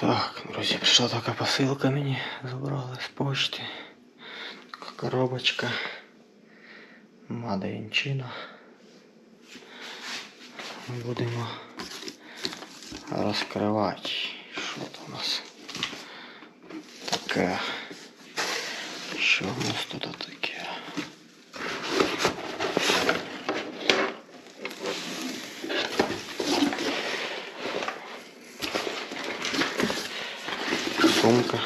Так, друзі, прийшла така посилка мені. Забрали з почти. Така коробочка. In Будемо розкривати. Що це у нас таке? Що у нас тут таке? Сумка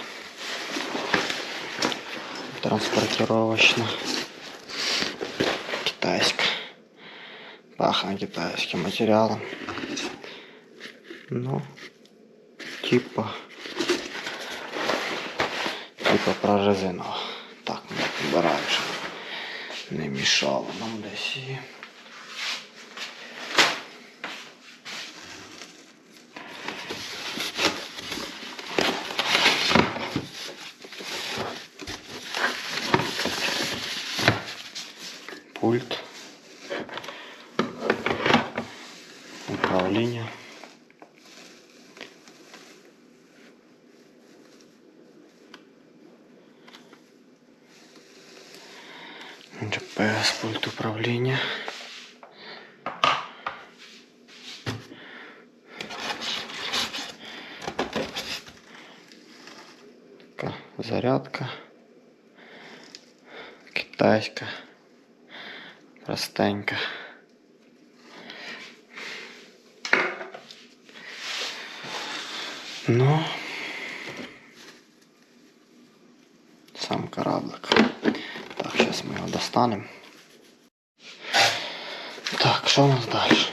транспортировочная. Китайская. Пахнет китайским материалом. Ну, типа, типа прорезиново. Так, ми підбираємо, щоб не мішало нам десь GPS, пульт управления. Зарядка. Китайська. Простенька. Ну, сам кораблик. Так, сейчас мы его достанем. Так, что у нас дальше?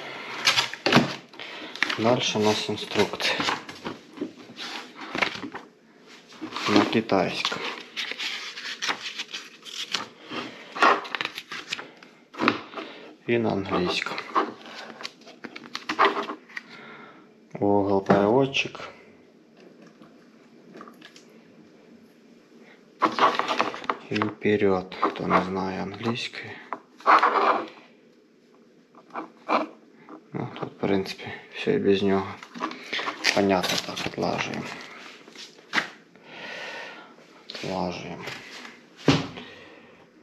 Дальше у нас инструкция. На китайском. И на английском. Google переводчик. И вперед, кто не знает английский. Ну, тут, в принципе, все и без него. Понятно так отлаживаем. Отлаживаем.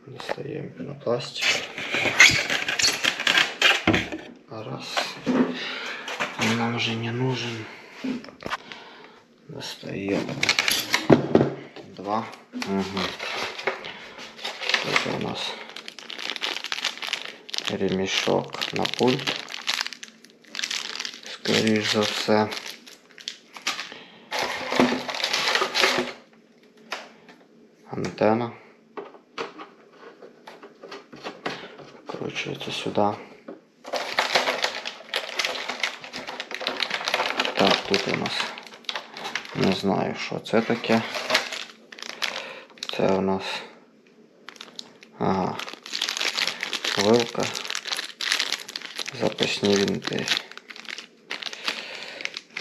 Достаем пенопластик. Раз. Он нам уже не нужен. Достаем. Два. Угу. Это у нас ремешок на пульт. Скоріш за все. Антенна. Вкручується сюди. Так, тут у нас не знаю, що це таке. Це у нас. Ага. Вилка. Запасні вінти.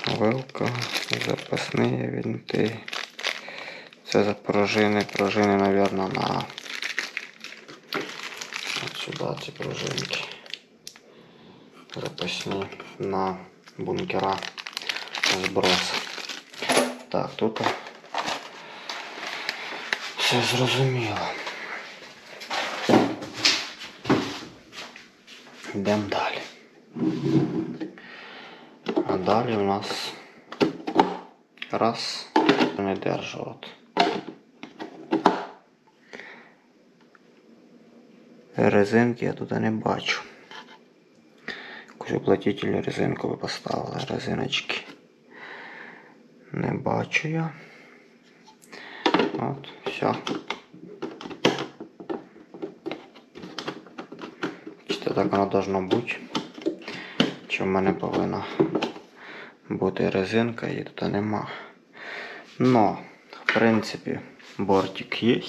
Вилка, запасні вінти. Це за пружини. Пружини, мабуть, на от сюди ці пружинки. Запасні на бункера зброс. Так, тут все зрозуміло. Йдемо далі. А далі у нас раз не держу от. Резинки я тут не бачу. Якусь уплотитель резинку ви поставили, резиночки. Не бачу я. От, все. Чи так воно должно бути? Чи в мене повинна бути резинка і тут нема. Но, в принципі, бортик є.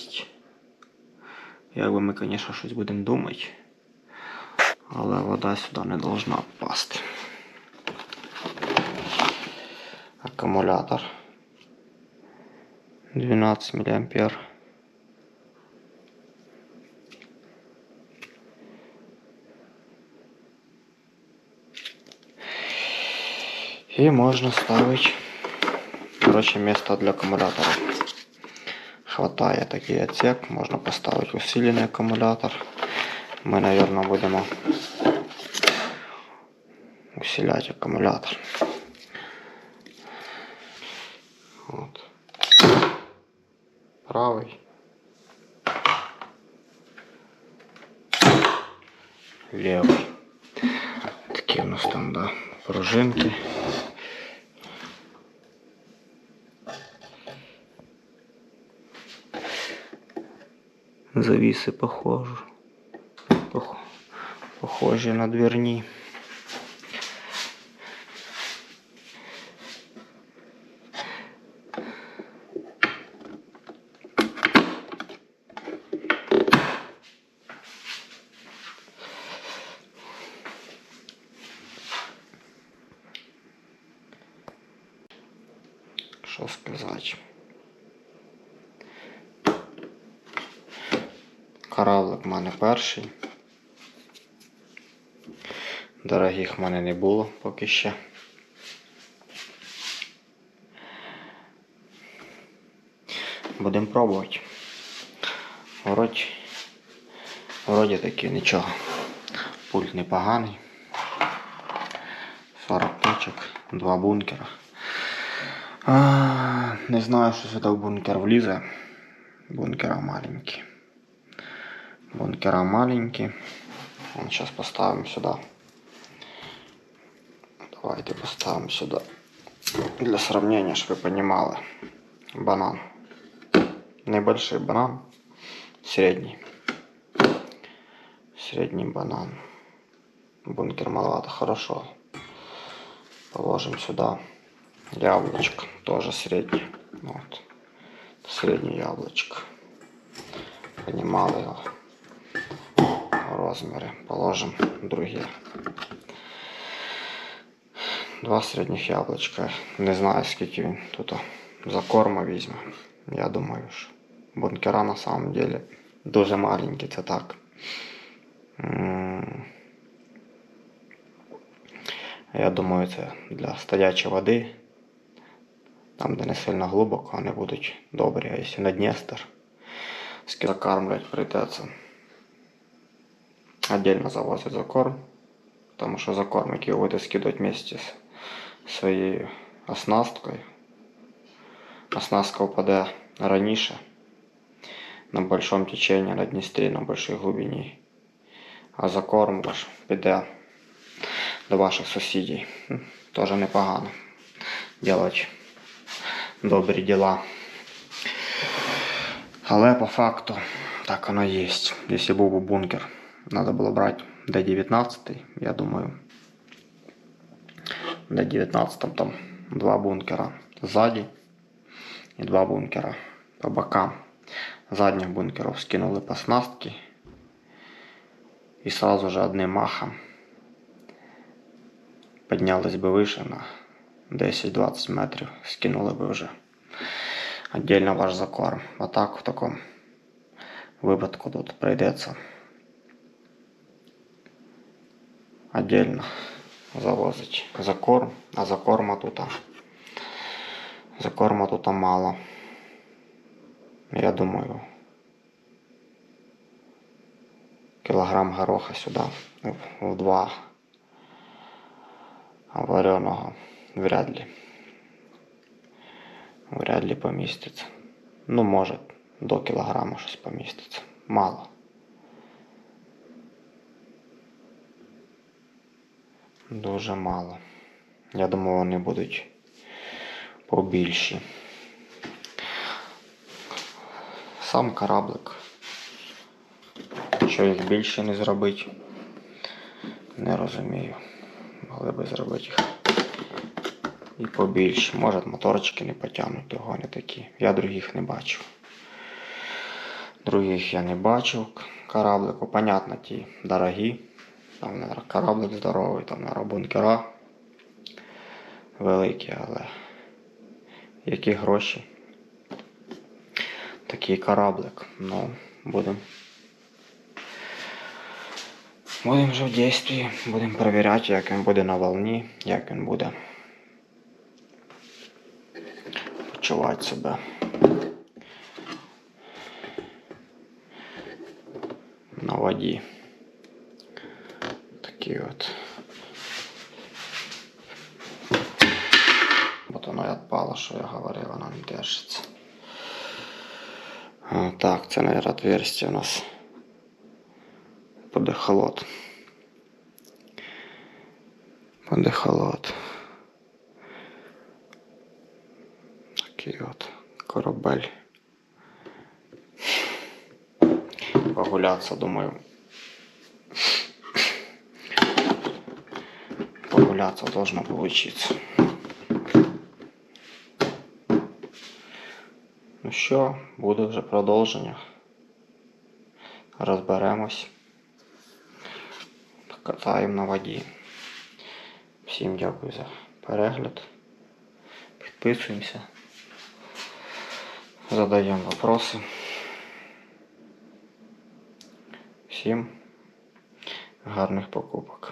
Якби ми, звісно, щось будемо думати. Але вода сюди не должна впасти. Аккумулятор 12 мА. І можна ставити Коротше, місто для акумулятора. Хватає такий отсек, можна поставити усилений акумулятор. Ми, мабуть, будемо усиляти акумулятор. От. Правий. Левий. Такі у нас там, да, пружинки. Завіси похожі. Пох... Похожі на дверні. Що сказати? Кораблик в мене перший. Дорогих в мене не було поки ще. Будемо пробувати. Вроді, вроді таки нічого. Пульт непоганий. 40 точок, два бункера. А, не знаю, що сюди в бункер влізе. Бункера маленькі. Бункера маленькі. Вон сейчас поставим сюда. Давайте поставим сюда. Для сравнения, чтобы вы понимали. Банан. Небольшой банан. Средний. Средний банан. Бункер маловато. Хорошо. Положим сюда яблочко. Тоже средний. Вот. Средний яблочко. Понимали его розміри. Положимо другі. Два середніх яблучка. Не знаю, скільки він тут за корма візьме. Я думаю, що бункера на самом деле дуже маленькі, це так. Я думаю, це для стоячої води. Там, де не сильно глибоко, вони будуть добрі, а якщо на Дністер, закармлять прийдеться отдельно завозять за корм, тому що за корм, який ви будете скидувати вместе з своєю оснасткою. Оснастка впаде раніше на большому теченні, на Дністрі, на большій глибині. А за корм ваш піде до ваших. М, Теж непогано. Делать добрі діла. Але по факту так оно є. Якщо був би бункер, надо було брати Д-19, я думаю. Д-19 там два бункера сзади и два бункера по бокам. Задних бункеров скинули по снастке. И сразу же одним махом поднялись бы выше на 10-20 метрів, скинули би вже отдельно ваш закорм. А так в такому випадку тут прийдеться отдельно завозить за корм, а за корма тут за корма тут мало. Я думаю, кілограм гороха сюди в, в два а вареного вряд ли. Вряд ли поміститься. Ну, може, до кілограма щось поміститься. Мало. Дуже мало. Я думаю, вони будуть побільші. Сам кораблик. Що їх більше не зробити, не розумію. Могли би зробити їх і побільше. Може моторчики не потягнуть, того не такі. Я других не бачив. Других я не бачив. Кораблику, понятно, ті дорогі. Там наверно, кораблик здоровий, там наверно, бункера великі, але які гроші. Такий кораблик. Ну, будемо. Будемо вже в дійстві, будемо перевіряти, як він буде на волні, як він буде почувати себе. На воді. Такі от. От воно відпало, що я говорив, воно не держиться. Так, це, мабуть, отверстие у нас под ехолот. Под ехолот. Такий от корабель. Погулятися, думаю. Погуляться должно получиться. Ну що, буде вже продовження. Розберемось. Катаємо на воді. Всім дякую за перегляд. Підписуємося. Задаємо вопроси. Всім гарних покупок.